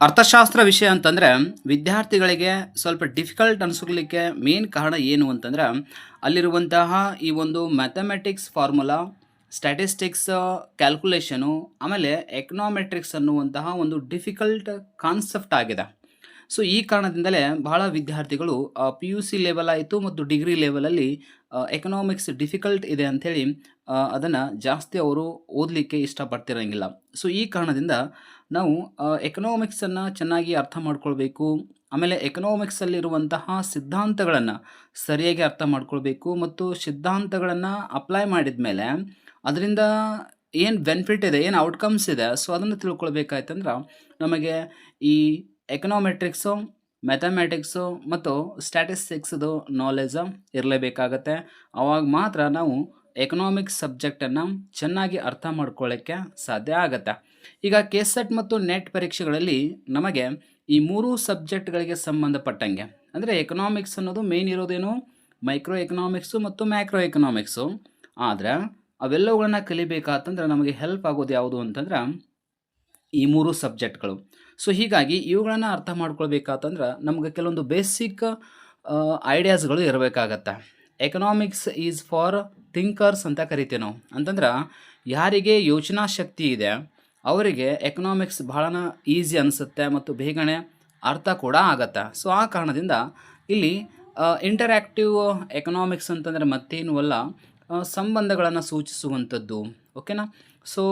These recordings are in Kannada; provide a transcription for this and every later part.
ಅರ್ಥಶಾಸ್ತ್ರ ವಿಷಯ ಅಂತಂದರೆ ವಿದ್ಯಾರ್ಥಿಗಳಿಗೆ ಸ್ವಲ್ಪ ಡಿಫಿಕಲ್ಟ್ ಅನಿಸ್ಲಿಕ್ಕೆ ಮೇನ್ ಕಾರಣ ಏನು ಅಂತಂದ್ರೆ ಅಲ್ಲಿರುವಂತಹ ಈ ಒಂದು ಮ್ಯಾಥಮೆಟಿಕ್ಸ್ ಫಾರ್ಮುಲಾ ಸ್ಟ್ಯಾಟಿಸ್ಟಿಕ್ಸ್ ಕ್ಯಾಲ್ಕುಲೇಷನು ಆಮೇಲೆ ಎಕನಾಮೆಟ್ರಿಕ್ಸ್ ಅನ್ನುವಂತಹ ಒಂದು ಡಿಫಿಕಲ್ಟ್ ಕಾನ್ಸೆಪ್ಟ್ ಆಗಿದೆ. ಸೊ ಈ ಕಾರಣದಿಂದಲೇ ಬಹಳ ವಿದ್ಯಾರ್ಥಿಗಳು ಪಿ ಯು ಸಿ ಲೆವೆಲ್ ಆಯಿತು ಮತ್ತು ಡಿಗ್ರಿ ಲೆವೆಲಲ್ಲಿ ಎಕನಾಮಿಕ್ಸ್ ಡಿಫಿಕಲ್ಟ್ ಇದೆ ಅಂಥೇಳಿ ಅದನ್ನು ಜಾಸ್ತಿ ಅವರು ಓದಲಿಕ್ಕೆ ಇಷ್ಟಪಡ್ತಿರೋಂಗಿಲ್ಲ. ಸೊ ಈ ಕಾರಣದಿಂದ ನಾವು ಎಕನಾಮಿಕ್ಸನ್ನು ಚೆನ್ನಾಗಿ ಅರ್ಥ ಮಾಡ್ಕೊಳ್ಬೇಕು, ಆಮೇಲೆ ಎಕನಾಮಿಕ್ಸಲ್ಲಿರುವಂತಹ ಸಿದ್ಧಾಂತಗಳನ್ನು ಸರಿಯಾಗಿ ಅರ್ಥ ಮಾಡ್ಕೊಳ್ಬೇಕು ಮತ್ತು ಸಿದ್ಧಾಂತಗಳನ್ನು ಅಪ್ಲೈ ಮಾಡಿದ ಮೇಲೆ ಅದರಿಂದ ಏನು ಬೆನಿಫಿಟ್ ಇದೆ, ಏನು ಔಟ್ಕಮ್ಸ್ ಇದೆ, ಸೊ ಅದನ್ನು ತಿಳ್ಕೊಳ್ಬೇಕಾಯ್ತಂದ್ರೆ ನಮಗೆ ಈ ಎಕನಾಮೆಟ್ರಿಕ್ಸು ಮ್ಯಾಥಮೆಟಿಕ್ಸು ಮತ್ತು ಸ್ಟ್ಯಾಟಿಸ್ಟಿಕ್ಸ್ದು ನಾಲೆಜ್ ಇರಲೇಬೇಕಾಗತ್ತೆ. ಆವಾಗ ಮಾತ್ರ ನಾವು ಎಕನಾಮಿಕ್ಸ್ ಸಬ್ಜೆಕ್ಟನ್ನು ಚೆನ್ನಾಗಿ ಅರ್ಥ ಮಾಡ್ಕೊಳ್ಳೋಕ್ಕೆ ಸಾಧ್ಯ ಆಗತ್ತೆ. ಈಗ ಕೆ ಸೆಟ್ ಮತ್ತು ನೆಟ್ ಪರೀಕ್ಷೆಗಳಲ್ಲಿ ನಮಗೆ ಈ ಮೂರು ಸಬ್ಜೆಕ್ಟ್ಗಳಿಗೆ ಸಂಬಂಧಪಟ್ಟಂಗೆ, ಅಂದರೆ ಎಕನಾಮಿಕ್ಸ್ ಅನ್ನೋದು ಮೇನ್ ಇರೋದೇನು? ಮೈಕ್ರೋ ಎಕನಾಮಿಕ್ಸು ಮತ್ತು ಮ್ಯಾಕ್ರೋ ಎಕನಾಮಿಕ್ಸು ಆದರೆ ಅವೆಲ್ಲವುಗಳನ್ನ ಕಲಿಬೇಕಾತಂದ್ರೆ ನಮಗೆ ಹೆಲ್ಪ್ ಆಗೋದು ಯಾವುದು ಅಂತಂದ್ರೆ ಈ ಮೂರು ಸಬ್ಜೆಕ್ಟ್ಗಳು. ಸೊ ಹೀಗಾಗಿ ಇವುಗಳನ್ನು ಅರ್ಥ ಮಾಡ್ಕೊಳ್ಬೇಕಾತಂದ್ರೆ ನಮ್ಗೆ ಕೆಲವೊಂದು ಬೇಸಿಕ್ ಐಡಿಯಾಸ್ಗಳು ಇರಬೇಕಾಗತ್ತೆ. ಎಕನಾಮಿಕ್ಸ್ ಈಸ್ ಫಾರ್ ಥಿಂಕರ್ಸ್ ಅಂತ ಕರಿತೀವಿ ನಾವು. ಅಂತಂದ್ರೆ ಯಾರಿಗೆ ಯೋಚನಾ ಶಕ್ತಿ ಇದೆ, ಅವರಿಗೆ ಎಕನಾಮಿಕ್ಸ್ ಭಾಳನ ಈಸಿ ಅನಿಸುತ್ತೆ ಮತ್ತು ಬೇಗನೆ ಅರ್ಥ ಕೂಡ ಆಗತ್ತೆ. ಸೊ ಆ ಕಾರಣದಿಂದ ಇಲ್ಲಿ ಇಂಟರ್ಯಾಕ್ಟಿವ್ ಎಕನಾಮಿಕ್ಸ್ ಅಂತಂದರೆ ಮತ್ತೇನು ಅಲ್ಲ ಸಂಬಂಧಗಳನ್ನು ಸೂಚಿಸುವಂಥದ್ದು. ಓಕೆನಾ ಸೊ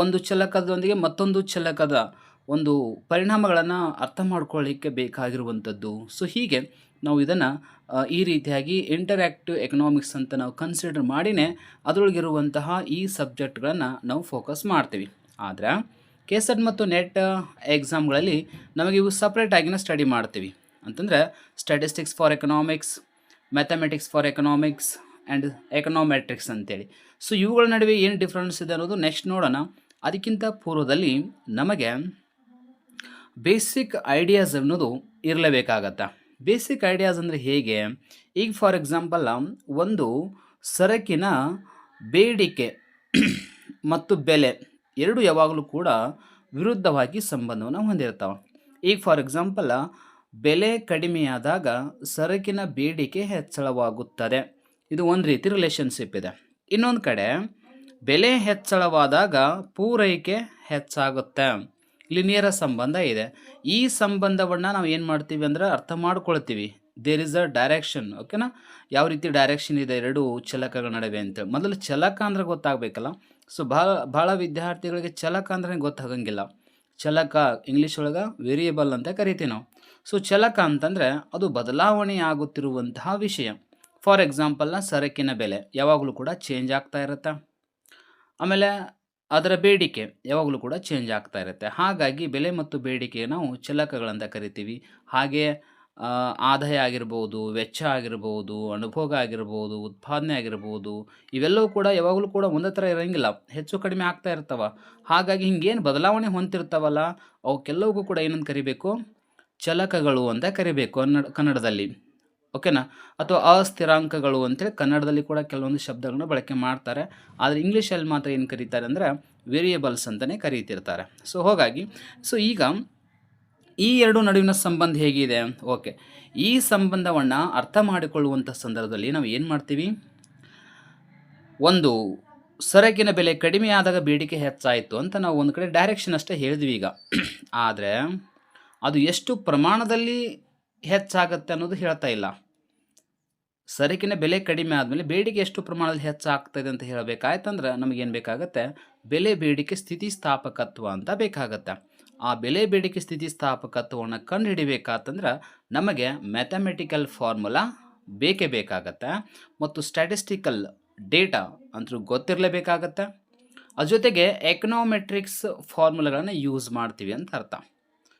ಒಂದು ಚಲಕದೊಂದಿಗೆ ಮತ್ತೊಂದು ಚಲಕದ ಒಂದು ಪರಿಣಾಮಗಳನ್ನು ಅರ್ಥ ಮಾಡ್ಕೊಳ್ಳಿಕ್ಕೆ ಬೇಕಾಗಿರುವಂಥದ್ದು. ಸೊ ಹೀಗೆ ನಾವು ಇದನ್ನು ಈ ರೀತಿಯಾಗಿ ಇಂಟರ್ಯಾಕ್ಟಿವ್ ಎಕನಾಮಿಕ್ಸ್ ಅಂತ ನಾವು ಕನ್ಸಿಡರ್ ಮಾಡಿನೇ ಅದರೊಳಗಿರುವಂತಹ ಈ ಸಬ್ಜೆಕ್ಟ್ಗಳನ್ನು ನಾವು ಫೋಕಸ್ ಮಾಡ್ತೀವಿ. ಆದರೆ ಕೆಸೆಟ್ ಮತ್ತು ನೆಟ್ ಎಕ್ಸಾಮ್ಗಳಲ್ಲಿ ನಮಗೆ ಇವು ಸಪ್ರೇಟಾಗಿನ ಸ್ಟಡಿ ಮಾಡ್ತೀವಿ. ಅಂತಂದರೆ statistics for economics mathematics for economics and econometrics ಅಂತೇಳಿ. ಸೊ ಇವುಗಳ ನಡುವೆ ಏನು ಡಿಫ್ರೆನ್ಸ್ ಇದೆ ಅನ್ನೋದು ನೆಕ್ಸ್ಟ್ ನೋಡೋಣ. ಅದಕ್ಕಿಂತ ಪೂರ್ವದಲ್ಲಿ ನಮಗೆ ಬೇಸಿಕ್ ಐಡಿಯಾಸ್ ಅನ್ನೋದು ಇರಲೇಬೇಕಾಗತ್ತೆ. ಬೇಸಿಕ್ ಐಡಿಯಾಸ್ ಅಂದರೆ ಹೇಗೆ? ಈಗ ಫಾರ್ ಎಕ್ಸಾಂಪಲ್ ಒಂದು ಸರಕಿನ ಬೇಡಿಕೆ ಮತ್ತು ಬೆಲೆ ಎರಡು ಯಾವಾಗಲೂ ಕೂಡ ವಿರುದ್ಧವಾಗಿ ಸಂಬಂಧವನ್ನು ಹೊಂದಿರ್ತಾವೆ ಈಗ ಫಾರ್ ಎಕ್ಸಾಂಪಲ್ ಬೆಲೆ ಕಡಿಮೆಯಾದಾಗ ಸರಕಿನ ಬೇಡಿಕೆ ಹೆಚ್ಚಳವಾಗುತ್ತದೆ. ಇದು ಒಂದು ರೀತಿ ರಿಲೇಷನ್ಶಿಪ್ ಇದೆ. ಇನ್ನೊಂದು ಕಡೆ, ಬೆಲೆ ಹೆಚ್ಚಳವಾದಾಗ ಪೂರೈಕೆ ಹೆಚ್ಚಾಗುತ್ತೆ. ಇಲ್ಲಿ ಸಂಬಂಧ ಇದೆ. ಈ ಸಂಬಂಧವನ್ನು ನಾವು ಏನು ಮಾಡ್ತೀವಿ ಅಂದ್ರೆ ಅರ್ಥ ಮಾಡ್ಕೊಳ್ತೀವಿ. ದೇರ್ ಇಸ್ ಅ ಡೈರೆಕ್ಷನ್ ಓಕೆನಾ ಯಾವ ರೀತಿ ಡೈರೆಕ್ಷನ್ ಇದೆ ಎರಡು ಚಲಕಗಳ ನಡುವೆ ಅಂತ. ಮೊದಲು ಚಲಕ ಅಂದ್ರೆ ಗೊತ್ತಾಗಬೇಕಲ್ಲ? ಸೊ ಭಾಳ ಭಾಳ ವಿದ್ಯಾರ್ಥಿಗಳಿಗೆ ಚಲಕ ಅಂದ್ರೆ ಗೊತ್ತಾಗಂಗಿಲ್ಲ. ಚಲಕ ಇಂಗ್ಲೀಷ್ ಒಳಗೆ ವೇರಿಯಬಲ್ ಅಂತ ಕರಿತೀವಿ ನಾವು. ಸೊ ಚಲಕ ಅಂತಂದರೆ ಅದು ಬದಲಾವಣೆ ಆಗುತ್ತಿರುವಂತಹ ವಿಷಯ. ಫಾರ್ ಎಕ್ಸಾಂಪಲ್ನ ಸರಕಿನ ಬೆಲೆ ಯಾವಾಗಲೂ ಕೂಡ ಚೇಂಜ್ ಆಗ್ತಾ ಇರುತ್ತೆ. ಆಮೇಲೆ ಅದರ ಬೇಡಿಕೆ ಯಾವಾಗಲೂ ಕೂಡ ಚೇಂಜ್ ಆಗ್ತಾ ಇರುತ್ತೆ. ಹಾಗಾಗಿ ಬೆಲೆ ಮತ್ತು ಬೇಡಿಕೆ ನಾವು ಚಲಕಗಳಂತ ಕರಿತೀವಿ. ಹಾಗೆ ಆದಾಯ ಆಗಿರ್ಬೋದು, ವೆಚ್ಚ ಆಗಿರ್ಬೋದು, ಅನುಭೋಗ ಆಗಿರ್ಬೋದು, ಉತ್ಪಾದನೆ ಆಗಿರ್ಬೋದು, ಇವೆಲ್ಲವೂ ಕೂಡ ಯಾವಾಗಲೂ ಕೂಡ ಒಂದೇ ಥರ ಇರೋಂಗಿಲ್ಲ. ಹೆಚ್ಚು ಕಡಿಮೆ ಆಗ್ತಾ ಇರ್ತವೆ. ಹಾಗಾಗಿ ಹಿಂಗೇನು ಬದಲಾವಣೆ ಹೊಂತಿರ್ತಾವಲ್ಲ ಅವಕ್ಕೆಲ್ಲವಕ್ಕೂ ಕೂಡ ಏನಂತ ಕರಿಬೇಕು? ಚಲಕಗಳು ಅಂತ ಕರಿಬೇಕು ಕನ್ನಡ ಕನ್ನಡದಲ್ಲಿ. ಓಕೆನಾ? ಅಥವಾ ಅಸ್ಥಿರಾಂಕಗಳು ಅಂತೇಳಿ ಕನ್ನಡದಲ್ಲಿ ಕೂಡ ಕೆಲವೊಂದು ಶಬ್ದಗಳನ್ನ ಬಳಕೆ ಮಾಡ್ತಾರೆ. ಆದರೆ ಇಂಗ್ಲೀಷಲ್ಲಿ ಮಾತ್ರ ಏನು ಕರೀತಾರೆ ಅಂದರೆ ವೇರಿಯೇಬಲ್ಸ್ ಅಂತಲೇ ಕರೀತಿರ್ತಾರೆ. ಸೊ ಹಾಗಾಗಿ ಸೊ ಈಗ ಈ ಎರಡು ನಡುವಿನ ಸಂಬಂಧ ಹೇಗಿದೆ? ಓಕೆ ಈ ಸಂಬಂಧವನ್ನು ಅರ್ಥ ಮಾಡಿಕೊಳ್ಳುವಂಥ ಸಂದರ್ಭದಲ್ಲಿ ನಾವು ಏನು ಮಾಡ್ತೀವಿ? ಒಂದು, ಸರಕಿನ ಬೆಲೆ ಕಡಿಮೆ ಆದಾಗ ಬೇಡಿಕೆ ಹೆಚ್ಚಾಯಿತು ಅಂತ ನಾವು ಒಂದು ಕಡೆ ಡೈರೆಕ್ಷನ್ ಅಷ್ಟೇ ಹೇಳಿದ್ವಿ ಈಗ. ಆದರೆ, ಅದು ಎಷ್ಟು ಪ್ರಮಾಣದಲ್ಲಿ ಹೆಚ್ಚಾಗತ್ತೆ ಅನ್ನೋದು ಹೇಳ್ತಾ ಇಲ್ಲ. ಸರಕಿನ ಬೆಲೆ ಕಡಿಮೆ ಆದಮೇಲೆ ಬೇಡಿಕೆ ಎಷ್ಟು ಪ್ರಮಾಣದಲ್ಲಿ ಹೆಚ್ಚಾಗ್ತದೆ ಅಂತ ಹೇಳಬೇಕಾಯ್ತಂದ್ರೆ ನಮಗೇನು ಬೇಕಾಗತ್ತೆ? ಬೆಲೆ ಬೇಡಿಕೆ ಸ್ಥಿತಿಸ್ಥಾಪಕತ್ವ ಅಂತ ಬೇಕಾಗತ್ತೆ. ಆ ಬೆಲೆ ಬೇಡಿಕೆ ಸ್ಥಿತಿಸ್ಥಾಪಕತ್ವವನ್ನು ಕಂಡು ಹಿಡಿಬೇಕಾತಂದ್ರೆ ನಮಗೆ ಮ್ಯಾಥಮೆಟಿಕಲ್ ಫಾರ್ಮುಲಾ ಬೇಕೇ ಬೇಕಾಗತ್ತೆ ಮತ್ತು ಸ್ಟ್ಯಾಟಿಸ್ಟಿಕಲ್ ಡೇಟಾ ಅಂತೂ ಗೊತ್ತಿರಲೇಬೇಕಾಗತ್ತೆ. ಅದ್ರ ಜೊತೆಗೆ ಎಕನಾಮೆಟ್ರಿಕ್ಸ್ ಫಾರ್ಮುಲಾಗಳನ್ನು ಯೂಸ್ ಮಾಡ್ತೀವಿ ಅಂತ ಅರ್ಥ.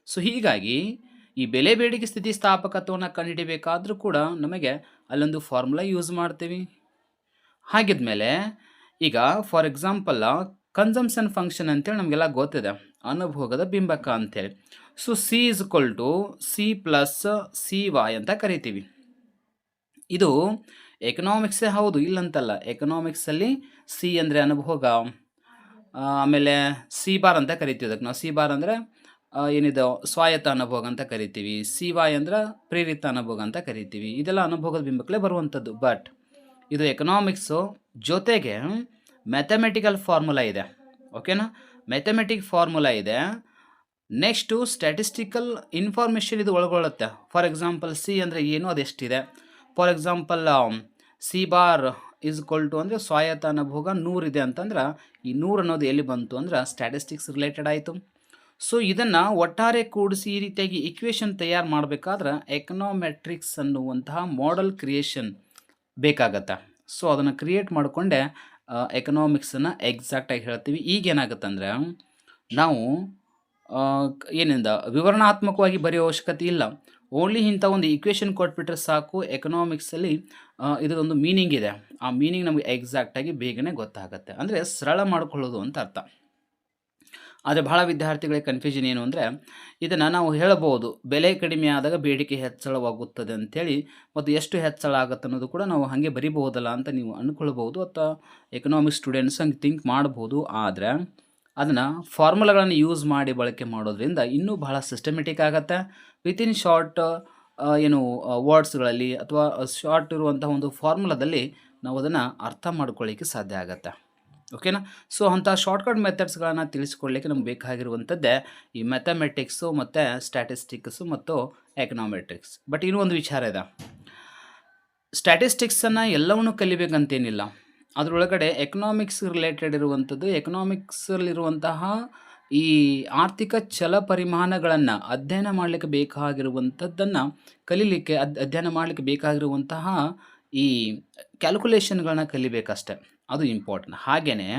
ಸೊ ಹೀಗಾಗಿ ಈ ಬೆಲೆ ಬೇಡಿಕೆ ಸ್ಥಿತಿಸ್ಥಾಪಕತ್ವವನ್ನು ಕಂಡುಹಿಡಿಬೇಕಾದ್ರೂ ಕೂಡ ನಮಗೆ ಅಲ್ಲೊಂದು ಫಾರ್ಮುಲಾ ಯೂಸ್ ಮಾಡ್ತೀವಿ. ಹಾಗಿದ್ಮೇಲೆ ಈಗ ಫಾರ್ ಎಕ್ಸಾಂಪಲ್ಲ ಕನ್ಸಂಪ್ಷನ್ ಫಂಕ್ಷನ್ ಅಂತೇಳಿ ನಮಗೆಲ್ಲ ಗೊತ್ತಿದೆ. ಅನುಭೋಗದ ಬಿಂಬಕ ಅಂತೇಳಿ. So C is equal to C plus C Y ಅಂತ ಕರಿತೀವಿ. ಇದು ಎಕನಾಮಿಕ್ಸೇ ಹೌದು, ಇಲ್ಲಂತಲ್ಲ. ಎಕನಾಮಿಕ್ಸಲ್ಲಿ ಸಿ ಅಂದರೆ ಅನುಭೋಗ ಆಮೇಲೆ ಸಿ ಬಾರ್ ಅಂತ ಕರಿತೀವಿ ಅದಕ್ಕೆ ನಾವು. ಸಿ ಬಾರ್ ಅಂದರೆ ಏನಿದೆ? ಸ್ವಾಯತ್ತ ಅನುಭೋಗ ಅಂತ ಕರಿತೀವಿ. ಸಿ ವಾಯ್ ಅಂದ್ರೆ ಪ್ರೇರಿತ ಅನುಭೋಗ ಅಂತ ಕರಿತೀವಿ. ಇದೆಲ್ಲ ಅನುಭೋಗದ ಬಿಂಬಕ್ಕಲೇ ಬರುವಂಥದ್ದು. ಬಟ್ ಇದು ಎಕನಾಮಿಕ್ಸು ಜೊತೆಗೆ ಮ್ಯಾಥಮೆಟಿಕಲ್ ಫಾರ್ಮುಲಾ ಇದೆ. ಓಕೆನಾ ಮ್ಯಾಥಮೆಟಿಕ್ ಫಾರ್ಮುಲಾ ಇದೆ. ನೆಕ್ಸ್ಟು ಸ್ಟ್ಯಾಟಿಸ್ಟಿಕಲ್ ಇನ್ಫಾರ್ಮೇಷನ್ ಇದು ಒಳಗೊಳ್ಳುತ್ತೆ. ಫಾರ್ ಎಕ್ಸಾಂಪಲ್ ಸಿ ಅಂದರೆ ಏನು? ಅದೆಷ್ಟಿದೆ? For example C bar is equal to ಅಂದರೆ ಸ್ವಾಯತ್ತ ಅನುಭೋಗ ನೂರಿದೆ ಅಂತಂದ್ರೆ ಈ ನೂರು ಅನ್ನೋದು ಎಲ್ಲಿ ಬಂತು ಅಂದ್ರೆ ಸ್ಟ್ಯಾಟಿಸ್ಟಿಕ್ಸ್ ರಿಲೇಟೆಡ್ ಆಯಿತು. ಸೊ ಇದನ್ನು ಒಟ್ಟಾರೆ ಕೂಡಿಸಿ ಈ ರೀತಿಯಾಗಿ ಇಕ್ವೇಷನ್ ತಯಾರು ಮಾಡಬೇಕಾದ್ರೆ ಎಕನಾಮೆಟ್ರಿಕ್ಸ್ ಅನ್ನುವಂತಹ ಮಾಡಲ್ ಕ್ರಿಯೇಷನ್ ಬೇಕಾಗತ್ತೆ. ಸೊ ಅದನ್ನು ಕ್ರಿಯೇಟ್ ಮಾಡಿಕೊಂಡೆ ಎಕನಾಮಿಕ್ಸನ್ನು ಎಕ್ಸಾಕ್ಟಾಗಿ ಹೇಳ್ತೀವಿ. ಈಗ ಏನಾಗುತ್ತೆ ಅಂದರೆ ನಾವು ಏನಿಂದ, ವಿವರಣಾತ್ಮಕವಾಗಿ ಬರೆಯೋ ಅವಶ್ಯಕತೆ ಇಲ್ಲ. ಓನ್ಲಿ ಇಂಥ ಒಂದು ಇಕ್ವೇಷನ್ ಕೊಟ್ಬಿಟ್ರೆ ಸಾಕು ಎಕನಾಮಿಕ್ಸಲ್ಲಿ ಇದರೊಂದು ಮೀನಿಂಗ್ ಇದೆ. ಆ ಮೀನಿಂಗ್ ನಮಗೆ ಎಕ್ಸಾಕ್ಟಾಗಿ ಬೇಗನೆ ಗೊತ್ತಾಗುತ್ತೆ. ಅಂದರೆ ಸರಳ ಮಾಡ್ಕೊಳ್ಳೋದು ಅಂತ ಅರ್ಥ. ಆದರೆ ಬಹಳ ವಿದ್ಯಾರ್ಥಿಗಳಿಗೆ ಕನ್ಫ್ಯೂಷನ್ ಏನು ಅಂದರೆ, ಇದನ್ನು ನಾವು ಹೇಳಬಹುದು, ಬೆಲೆ ಕಡಿಮೆ ಆದಾಗ ಬೇಡಿಕೆ ಹೆಚ್ಚಳವಾಗುತ್ತದೆ ಅಂಥೇಳಿ ಮತ್ತು ಎಷ್ಟು ಹೆಚ್ಚಳ ಆಗುತ್ತೆ ಅನ್ನೋದು ಕೂಡ ನಾವು ಹಾಗೆ ಬರಿಬಹುದಲ್ಲ ಅಂತ ನೀವು ಅಂದ್ಕೊಳ್ಬೋದು ಅಥವಾ ಎಕನಾಮಿಕ್ ಸ್ಟೂಡೆಂಟ್ಸ್ ಹಂಗೆ ಥಿಂಕ್ ಮಾಡ್ಬೋದು ಆದರೆ ಅದನ್ನು ಫಾರ್ಮುಲಾಗಳನ್ನು ಯೂಸ್ ಮಾಡಿ ಬಳಕೆ ಮಾಡೋದ್ರಿಂದ ಇನ್ನೂ ಬಹಳ ಸಿಸ್ಟಮೆಟಿಕ್ ಆಗುತ್ತೆ. ವಿತಿನ್ ಶಾರ್ಟ್ ಏನು ವರ್ಡ್ಸ್ಗಳಲ್ಲಿ ಅಥವಾ ಶಾರ್ಟ್ ಇರುವಂಥ ಒಂದು ಫಾರ್ಮುಲಾದಲ್ಲಿ ನಾವು ಅದನ್ನು ಅರ್ಥ ಮಾಡ್ಕೊಳ್ಳಿಕ್ಕೆ ಸಾಧ್ಯ ಆಗುತ್ತೆ. ಓಕೆನಾ ಸೊ ಅಂಥ ಶಾರ್ಟ್ಕಟ್ ಮೆಥಡ್ಸ್ಗಳನ್ನು ತಿಳಿಸ್ಕೊಡ್ಲಿಕ್ಕೆ ನಮ್ಗೆ ಬೇಕಾಗಿರುವಂಥದ್ದೇ ಈ ಮ್ಯಾಥಮೆಟಿಕ್ಸು ಮತ್ತು ಸ್ಟ್ಯಾಟಿಸ್ಟಿಕ್ಸು ಮತ್ತು ಎಕನಾಮೆಟ್ರಿಕ್ಸ್ ಬಟ್ ಇನ್ನೂ ಒಂದು ವಿಚಾರ ಇದೆ. ಸ್ಟ್ಯಾಟಿಸ್ಟಿಕ್ಸನ್ನು ಎಲ್ಲವನ್ನೂ ಕಲಿಬೇಕಂತೇನಿಲ್ಲ. ಅದರೊಳಗಡೆ ಎಕನಾಮಿಕ್ಸ್ ರಿಲೇಟೆಡ್ ಇರುವಂಥದ್ದು ಎಕನಾಮಿಕ್ಸಲ್ಲಿರುವಂತಹ ಈ ಆರ್ಥಿಕ ಛಲ ಪರಿಮಾಣಗಳನ್ನು ಅಧ್ಯಯನ ಮಾಡಲಿಕ್ಕೆ ಬೇಕಾಗಿರುವಂಥದ್ದನ್ನು ಕಲೀಲಿಕ್ಕೆ ಅಧ್ಯಯನ ಮಾಡಲಿಕ್ಕೆ ಬೇಕಾಗಿರುವಂತಹ ಈ ಕ್ಯಾಲ್ಕುಲೇಷನ್ಗಳನ್ನ ಕಲಿಬೇಕಷ್ಟೆ. ಅದು ಇಂಪಾರ್ಟೆಂಟ್ ಹಾಗೆಯೇ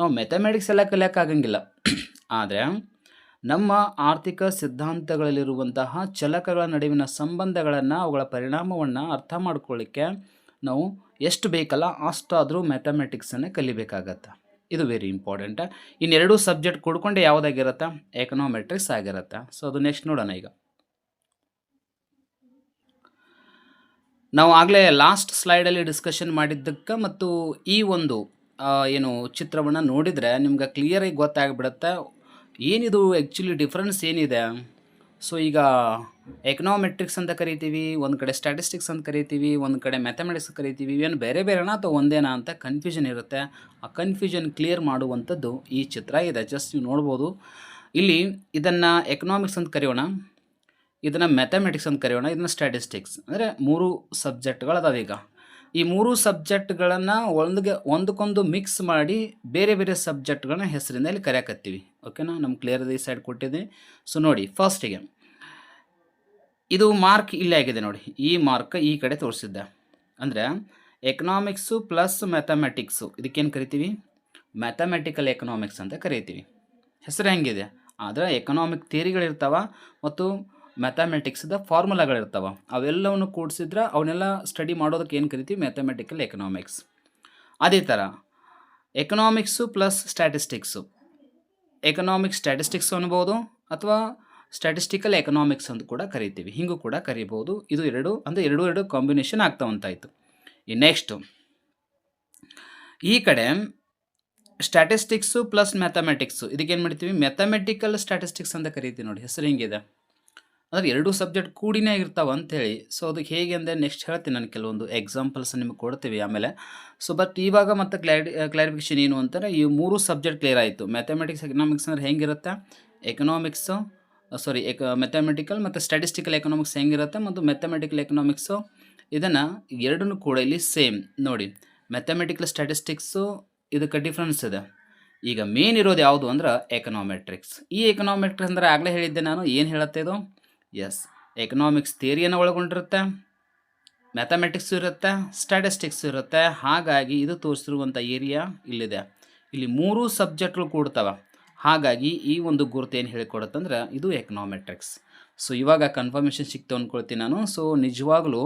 ನಾವು ಮೆಥಮೆಟಿಕ್ಸ್ ಎಲ್ಲ ಕಲಿಯೋಕ್ಕಾಗಂಗಿಲ್ಲ. ಆದರೆ, ನಮ್ಮ ಆರ್ಥಿಕ ಸಿದ್ಧಾಂತಗಳಲ್ಲಿರುವಂತಹ ಚಲಕಗಳ ನಡುವಿನ ಸಂಬಂಧಗಳನ್ನು, ಅವುಗಳ ಪರಿಣಾಮವನ್ನು ಅರ್ಥ ಮಾಡ್ಕೊಳ್ಳಿಕ್ಕೆ ನಾವು ಎಷ್ಟು ಬೇಕಲ್ಲ ಅಷ್ಟಾದರೂ ಮ್ಯಾಥಮೆಟಿಕ್ಸನ್ನೇ ಕಲಿಬೇಕಾಗತ್ತೆ. ಇದು ವೆರಿ ಇಂಪಾರ್ಟೆಂಟ್ ಇನ್ನೆರಡು ಸಬ್ಜೆಕ್ಟ್ ಕೊಡ್ಕೊಂಡೆ ಯಾವುದಾಗಿರುತ್ತೆ? ಎಕನಾಮೆಟ್ರಿಕ್ಸ್ ಆಗಿರುತ್ತೆ. ಸೊ ಅದು ನೆಕ್ಸ್ಟ್ ನೋಡೋಣ ಈಗ. ನಾವು ಆಗಲೇ ಲಾಸ್ಟ್ ಸ್ಲೈಡಲ್ಲಿ ಡಿಸ್ಕಷನ್ ಮಾಡಿದ್ದಕ್ಕೆ ಮತ್ತು ಈ ಒಂದು ಏನು ಚಿತ್ರವನ್ನು ನೋಡಿದರೆ ನಿಮ್ಗೆ ಕ್ಲಿಯರಾಗಿ ಗೊತ್ತಾಗ್ಬಿಡುತ್ತೆ. ಏನಿದು ಆ್ಯಕ್ಚುಲಿ ಡಿಫ್ರೆನ್ಸ್ ಏನಿದೆ? ಸೊ ಈಗ ಎಕನಾಮೆಟ್ರಿಕ್ಸ್ ಅಂತ ಕರಿತೀವಿ, ಒಂದು ಕಡೆ ಸ್ಟ್ಯಾಟಿಸ್ಟಿಕ್ಸ್ ಅಂತ ಕರಿತೀವಿ, ಒಂದು ಕಡೆ ಮ್ಯಾಥಮೆಟಿಕ್ಸ್ ಕರಿತೀವಿ ಏನು ಬೇರೆ ಬೇರೆನಾ ಅಥವಾ ಒಂದೇನಾ ಅಂತ ಕನ್ಫ್ಯೂಷನ್ ಇರುತ್ತೆ. ಆ ಕನ್ಫ್ಯೂಷನ್ ಕ್ಲಿಯರ್ ಮಾಡುವಂಥದ್ದು ಈ ಚಿತ್ರ ಇದೆ. ಜಸ್ಟ್ ನೀವು ನೋಡ್ಬೋದು. ಇಲ್ಲಿ ಇದನ್ನು ಎಕನಾಮಿಕ್ಸ್ ಅಂತ ಕರೆಯೋಣ. ಇದನ್ನು ಮ್ಯಾಥಮೆಟಿಕ್ಸ್ ಅಂತ ಕರೆಯೋಣ, ಇದನ್ನು ಸ್ಟ್ಯಾಟಿಸ್ಟಿಕ್ಸ್ ಅಂದರೆ ಮೂರು ಸಬ್ಜೆಕ್ಟ್ಗಳು ಅದಾವೆ ಈಗ. ಈ ಮೂರು ಸಬ್ಜೆಕ್ಟ್ಗಳನ್ನು ಒಂದಿಗೆ ಒಂದಕ್ಕೊಂದು ಮಿಕ್ಸ್ ಮಾಡಿ ಬೇರೆ ಬೇರೆ ಸಬ್ಜೆಕ್ಟ್ಗಳನ್ನ ಹೆಸರಿಂದ ಇಲ್ಲಿ ಕರೆಯಕತ್ತೀವಿ ಓಕೆನಾ ನಮ್ಮ ಕ್ಲಿಯರ್ ಈ ಸೈಡ್ ಕೊಟ್ಟಿದ್ದೆ. ಸೊ ನೋಡಿ ಫಸ್ಟಿಗೆ ಇದು ಮಾರ್ಕ್ ಇಲ್ಲೇ ಆಗಿದೆ ನೋಡಿ. ಈ ಮಾರ್ಕ್ ಈ ಕಡೆ ತೋರಿಸಿದ್ದೆ. ಅಂದರೆ ಎಕನಾಮಿಕ್ಸು ಪ್ಲಸ್ ಮ್ಯಾಥಮೆಟಿಕ್ಸು ಇದಕ್ಕೇನು ಕರಿತೀವಿ? ಮ್ಯಾಥಮೆಟಿಕಲ್ ಎಕನಾಮಿಕ್ಸ್ ಅಂತ ಕರಿತೀವಿ. ಹೆಸರು ಹೆಂಗಿದೆ? ಆದರೆ ಎಕನಾಮಿಕ್ ಥಿಯರಿಗಳಿರ್ತಾವ ಮತ್ತು ಮ್ಯಾಥಮೆಟಿಕ್ಸ್ದ ಫಾರ್ಮುಲಾಗಳಿರ್ತಾವೆ. ಅವೆಲ್ಲವನ್ನು ಕೂಡಿಸಿದ್ರೆ ಅವನ್ನೆಲ್ಲ ಸ್ಟಡಿ ಮಾಡೋದಕ್ಕೆ ಏನು ಕರಿತೀವಿ? Mathematical economics. ಅದೇ ಥರ economics plus statistics. Economics statistics ಅನ್ಬೋದು ಅಥವಾ ಸ್ಟ್ಯಾಟಿಸ್ಟಿಕಲ್ ಎಕನಾಮಿಕ್ಸ್ ಅಂತ ಕೂಡ ಕರಿತೀವಿ. ಹಿಂಗೂ ಕೂಡ ಕರಿಬೋದು. ಇದು ಎರಡು, ಅಂದರೆ ಎರಡು ಎರಡು ಕಾಂಬಿನೇಷನ್ ಆಗ್ತಾವಂತಾಯಿತು ಈ ನೆಕ್ಸ್ಟು ಈ ಕಡೆ ಸ್ಟ್ಯಾಟಿಸ್ಟಿಕ್ಸು ಪ್ಲಸ್ ಮ್ಯಾಥಮೆಟಿಕ್ಸು ಇದಕ್ಕೇನು ಮಾಡ್ತೀವಿ? ಮ್ಯಾಥಮೆಟಿಕಲ್ ಸ್ಟ್ಯಾಟಿಸ್ಟಿಕ್ಸ್ ಅಂತ ಕರಿತೀವಿ ನೋಡಿ, ಹೆಸರು ಹಿಂಗಿದೆ? ಅಂದರೆ ಎರಡೂ ಸಬ್ಜೆಕ್ಟ್ ಕೂಡಿನೇ ಇರ್ತಾವೆ ಅಂಥೇಳಿ. ಸೊ ಅದಕ್ಕೆ ಹೇಗೆ ಅಂದರೆ ನೆಕ್ಸ್ಟ್ ಹೇಳ್ತೀನಿ ನಾನು ಕೆಲವೊಂದು ಎಕ್ಸಾಂಪಲ್ಸ್ ನಿಮಗೆ ಕೊಡ್ತೀವಿ ಆಮೇಲೆ. ಸೊ ಬಟ್ ಇವಾಗ ಮತ್ತೆ ಕ್ಲಾರಿ ಕ್ಲಾರಿಫಿಕೇಷನ್ ಏನು ಅಂತಾರೆ ಈ ಮೂರು ಸಬ್ಜೆಕ್ಟ್ ಕ್ಲಿಯರ್ ಆಯಿತು. ಮ್ಯಾಥಮೆಟಿಕ್ಸ್ ಎಕನಾಮಿಕ್ಸ್ ಅಂದ್ರೆ ಹೆಂಗಿರುತ್ತೆ? ಎಕನಾಮಿಕ್ಸು ಸಾರಿ ಎಕ ಮ್ಯಾಥಮೆಟಿಕಲ್ ಮತ್ತು ಸ್ಟ್ಯಾಟಿಸ್ಟಿಕಲ್ ಎಕನಾಮಿಕ್ಸ್ ಹೆಂಗಿರುತ್ತೆ ಮತ್ತು ಮೆಥಮೆಟಿಕಲ್ ಎಕನಾಮಿಕ್ಸು ಇದನ್ನು ಎರಡನ್ನೂ ಕೂಡ ಇಲ್ಲಿ ಸೇಮ್ ನೋಡಿ ಮ್ಯಾಥಮೆಟಿಕಲ್ ಸ್ಟ್ಯಾಟಿಸ್ಟಿಕ್ಸು ಇದಕ್ಕೆ ಡಿಫ್ರೆನ್ಸ್ ಇದೆ. ಈಗ ಮೇನ್ ಇರೋದು ಯಾವುದು ಅಂದ್ರೆ ಎಕನಾಮೆಟ್ರಿಕ್ಸ್ ಈ ಎಕನಾಮೆಟ್ರಿಕ್ಸ್ ಅಂದರೆ ಆಗಲೇ ಹೇಳಿದ್ದೆ ನಾನು. ಏನು ಹೇಳುತ್ತೆ ಇದು? ಎಸ್ ಎಕನಾಮಿಕ್ಸ್ ಥಿಯರಿಯನ್ನು ಒಳಗೊಂಡಿರುತ್ತೆ. ಮ್ಯಾಥಮೆಟಿಕ್ಸ್ ಇರುತ್ತೆ. ಸ್ಟ್ಯಾಟಿಸ್ಟಿಕ್ಸ್ ಇರುತ್ತೆ. ಹಾಗಾಗಿ ಇದು ತೋರಿಸಿರುವಂಥ ಏರಿಯಾ ಇಲ್ಲಿದೆ. ಇಲ್ಲಿ ಮೂರು ಸಬ್ಜೆಕ್ಟ್ಗಳು ಕೂಡ್ತವೆ. ಹಾಗಾಗಿ ಈ ಒಂದು ಗುರುತು ಏನು ಹೇಳಿಕೊಡುತ್ತಂದ್ರೆ ಇದು ಎಕನಾಮೆಟ್ರಿಕ್ಸ್ ಸೊ ಇವಾಗ ಕನ್ಫರ್ಮೇಷನ್ ಸಿಕ್ತು ಅಂದ್ಕೊಳ್ತೀನಿ ನಾನು. ಸೊ ನಿಜವಾಗ್ಲೂ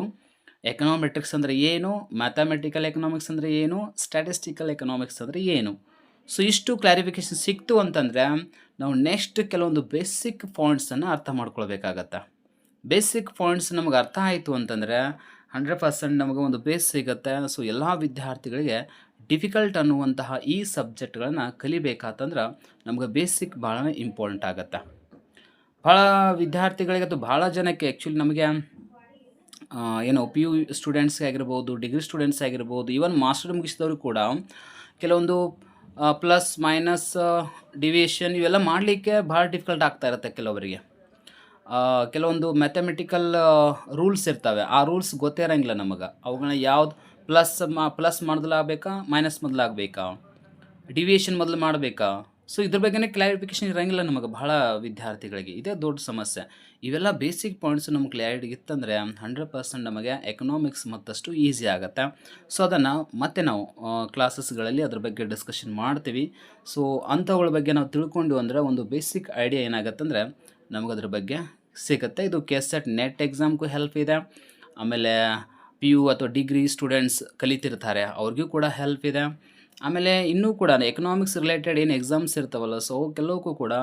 ಎಕನಾಮೆಟ್ರಿಕ್ಸ್ ಅಂದರೆ ಏನು? ಮ್ಯಾಥಮೆಟಿಕಲ್ ಎಕನಾಮಿಕ್ಸ್ ಅಂದರೆ ಏನು? ಸ್ಟ್ಯಾಟಿಸ್ಟಿಕಲ್ ಎಕನಾಮಿಕ್ಸ್ ಅಂದರೆ ಏನು? ಸೊ ಇಷ್ಟು ಕ್ಲಾರಿಫಿಕೇಷನ್ ಸಿಕ್ತು ಅಂತಂದರೆ ನಾವು ನೆಕ್ಸ್ಟ್ ಕೆಲವೊಂದು ಬೇಸಿಕ್ ಪಾಯಿಂಟ್ಸನ್ನು ಅರ್ಥ ಮಾಡ್ಕೊಳ್ಬೇಕಾಗತ್ತೆ? ಬೇಸಿಕ್ ಪಾಯಿಂಟ್ಸ್ ನಮಗೆ ಅರ್ಥ ಆಯಿತು ಅಂತಂದರೆ ಹಂಡ್ರೆಡ್ ಪರ್ಸೆಂಟ್ ನಮಗೆ ಒಂದು ಬೇಸ್ ಸಿಗುತ್ತೆ. ಸೊ ಎಲ್ಲ ವಿದ್ಯಾರ್ಥಿಗಳಿಗೆ ಡಿಫಿಕಲ್ಟ್ ಅನ್ನುವಂತಹ ಈ ಸಬ್ಜೆಕ್ಟ್ಗಳನ್ನು ಕಲಿಬೇಕಾತಂದ್ರೆ ನಮಗೆ ಬೇಸಿಕ್ ಭಾಳ ಇಂಪಾರ್ಟೆಂಟ್ ಆಗುತ್ತೆ. ಭಾಳ ವಿದ್ಯಾರ್ಥಿಗಳಿಗೆ ಅಥವಾ ಭಾಳ ಜನಕ್ಕೆ ಆ್ಯಕ್ಚುಲಿ ನಮಗೆ ಏನು ಪಿ ಯು ಸ್ಟೂಡೆಂಟ್ಸ್ ಆಗಿರ್ಬೋದು ಡಿಗ್ರಿ ಸ್ಟೂಡೆಂಟ್ಸ್ ಆಗಿರ್ಬೋದು ಈವನ್ ಮಾಸ್ಟರ್ ಮುಗಿಸಿದವರು ಕೂಡ ಕೆಲವೊಂದು ಪ್ಲಸ್ ಮೈನಸ್ ಡಿವಿಯೇಷನ್ ಇವೆಲ್ಲ ಮಾಡಲಿಕ್ಕೆ ಭಾಳ ಡಿಫಿಕಲ್ಟ್ ಆಗ್ತಾ ಇರುತ್ತೆ ಕೆಲವರಿಗೆ. ಕೆಲವೊಂದು ಮ್ಯಾಥಮೆಟಿಕಲ್ ರೂಲ್ಸ್ ಇರ್ತವೆ. ಆ ರೂಲ್ಸ್ ಗೊತ್ತೇ ಇರೋಂಗಿಲ್ಲ ನಮಗೆ. ಅವುಗಳನ್ನ ಯಾವ್ದು ಪ್ಲಸ್ ಮಾ ಪ್ಲಸ್ ಮೊದಲಾಗಬೇಕಾ ಮೈನಸ್ ಮೊದಲಾಗಬೇಕಾ? ಡಿವಿಯೇಷನ್ ಮೊದಲು ಮಾಡಬೇಕಾ? ಸೊ ಇದ್ರ ಬಗ್ಗೆನೇ ಕ್ಲಾರಿಫಿಕೇಶನ್ ಇರೋಂಗಿಲ್ಲ ನಮಗೆ ಭಾಳ ವಿದ್ಯಾರ್ಥಿಗಳಿಗೆ. ಇದೇ ದೊಡ್ಡ ಸಮಸ್ಯೆ. ಇವೆಲ್ಲ ಬೇಸಿಕ್ ಪಾಯಿಂಟ್ಸ್ ನಮ್ಗೆ ಕ್ಲಾರಿಟಿ ಇತ್ತಂದರೆ ಹಂಡ್ರೆಡ್ ಪರ್ಸೆಂಟ್ ನಮಗೆ ಎಕನಾಮಿಕ್ಸ್ ಮತ್ತಷ್ಟು ಈಸಿ ಆಗುತ್ತೆ. ಸೊ ಅದನ್ನು ಮತ್ತೆ ನಾವು ಕ್ಲಾಸಸ್ಗಳಲ್ಲಿ ಅದ್ರ ಬಗ್ಗೆ ಡಿಸ್ಕಷನ್ ಮಾಡ್ತೀವಿ. ಸೊ ಅಂಥವುಗಳ ಬಗ್ಗೆ ನಾವು ತಿಳ್ಕೊಂಡು ಅಂದರೆ ಒಂದು ಬೇಸಿಕ್ ಐಡಿಯಾ ಏನಾಗುತ್ತೆ ಅಂದ್ರೆ ನಮಗೆ ಅದ್ರ ಬಗ್ಗೆ ಸಿಗುತ್ತೆ. ಇದು ಕೆ ಎಸ್ ಎಟ್ ನೆಟ್ ಎಕ್ಸಾಮ್ಗೂ ಹೆಲ್ಪ್ ಇದೆ. ಆಮೇಲೆ ಪಿ ಯು ಅಥವಾ ಡಿಗ್ರಿ ಸ್ಟೂಡೆಂಟ್ಸ್ ಕಲಿತಿರ್ತಾರೆ, ಅವ್ರಿಗೂ ಕೂಡ ಹೆಲ್ಪ್ ಇದೆ. ಆಮೇಲೆ ಇನ್ನೂ ಕೂಡ ಎಕನಾಮಿಕ್ಸ್ ರಿಲೇಟೆಡ್ ಏನು ಎಕ್ಸಾಮ್ಸ್ ಇರ್ತಾವಲ್ಲ ಸೊ ಕೆಲವಕ್ಕೂ ಕೂಡ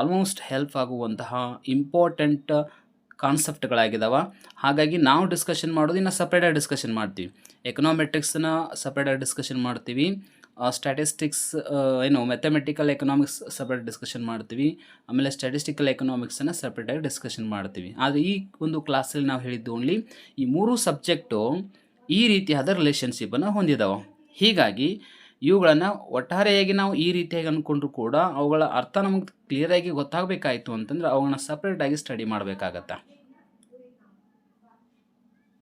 ಆಲ್ಮೋಸ್ಟ್ ಹೆಲ್ಪ್ ಆಗುವಂತಹ ಇಂಪಾರ್ಟೆಂಟ್ ಕಾನ್ಸೆಪ್ಟ್ಗಳಾಗಿದ್ದಾವೆ ಹಾಗಾಗಿ ನಾವು ಡಿಸ್ಕಷನ್ ಮಾಡೋದು ಇನ್ನು ಸಪ್ರೇಟಾಗಿ ಡಿಸ್ಕಷನ್ ಮಾಡ್ತೀವಿ. ಎಕನಾಮೆಟ್ರಿಕ್ಸನ್ನ ಸಪ್ರೇಟಾಗಿ ಡಿಸ್ಕಷನ್ ಮಾಡ್ತೀವಿ. ಸ್ಟ್ಯಾಟಿಸ್ಟಿಕ್ಸ್ ಏನು ಮೆಥಮೆಟಿಕಲ್ ಎಕನಾಮಿಕ್ಸ್ ಸಪ್ರೇಟ್ ಡಿಸ್ಕಷನ್ ಮಾಡ್ತೀವಿ. ಆಮೇಲೆ ಸ್ಟ್ಯಾಟಿಸ್ಟಿಕಲ್ ಎಕನಾಮಿಕ್ಸನ್ನು ಸಪ್ರೇಟಾಗಿ ಡಿಸ್ಕಷನ್ ಮಾಡ್ತೀವಿ. ಆದರೆ ಈ ಒಂದು ಕ್ಲಾಸಲ್ಲಿ ನಾವು ಹೇಳಿದ್ದು ಓನ್ಲಿ ಈ ಮೂರು ಸಬ್ಜೆಕ್ಟು ಈ ರೀತಿಯಾದ ರಿಲೇಷನ್ಶಿಪ್ಪನ್ನು ಹೊಂದಿದ್ದಾವೆ ಹೀಗಾಗಿ ಇವುಗಳನ್ನು ಒಟ್ಟಾರೆಯಾಗಿ ನಾವು ಈ ರೀತಿಯಾಗಿ ಅಂದ್ಕೊಂಡ್ರು ಕೂಡ ಅವುಗಳ ಅರ್ಥ ನಮಗೆ ಕ್ಲಿಯರಾಗಿ ಗೊತ್ತಾಗಬೇಕಾಯಿತು ಅಂತಂದ್ರೆ ಅವುಗಳನ್ನ ಸಪ್ರೇಟಾಗಿ ಸ್ಟಡಿ ಮಾಡಬೇಕಾಗತ್ತೆ?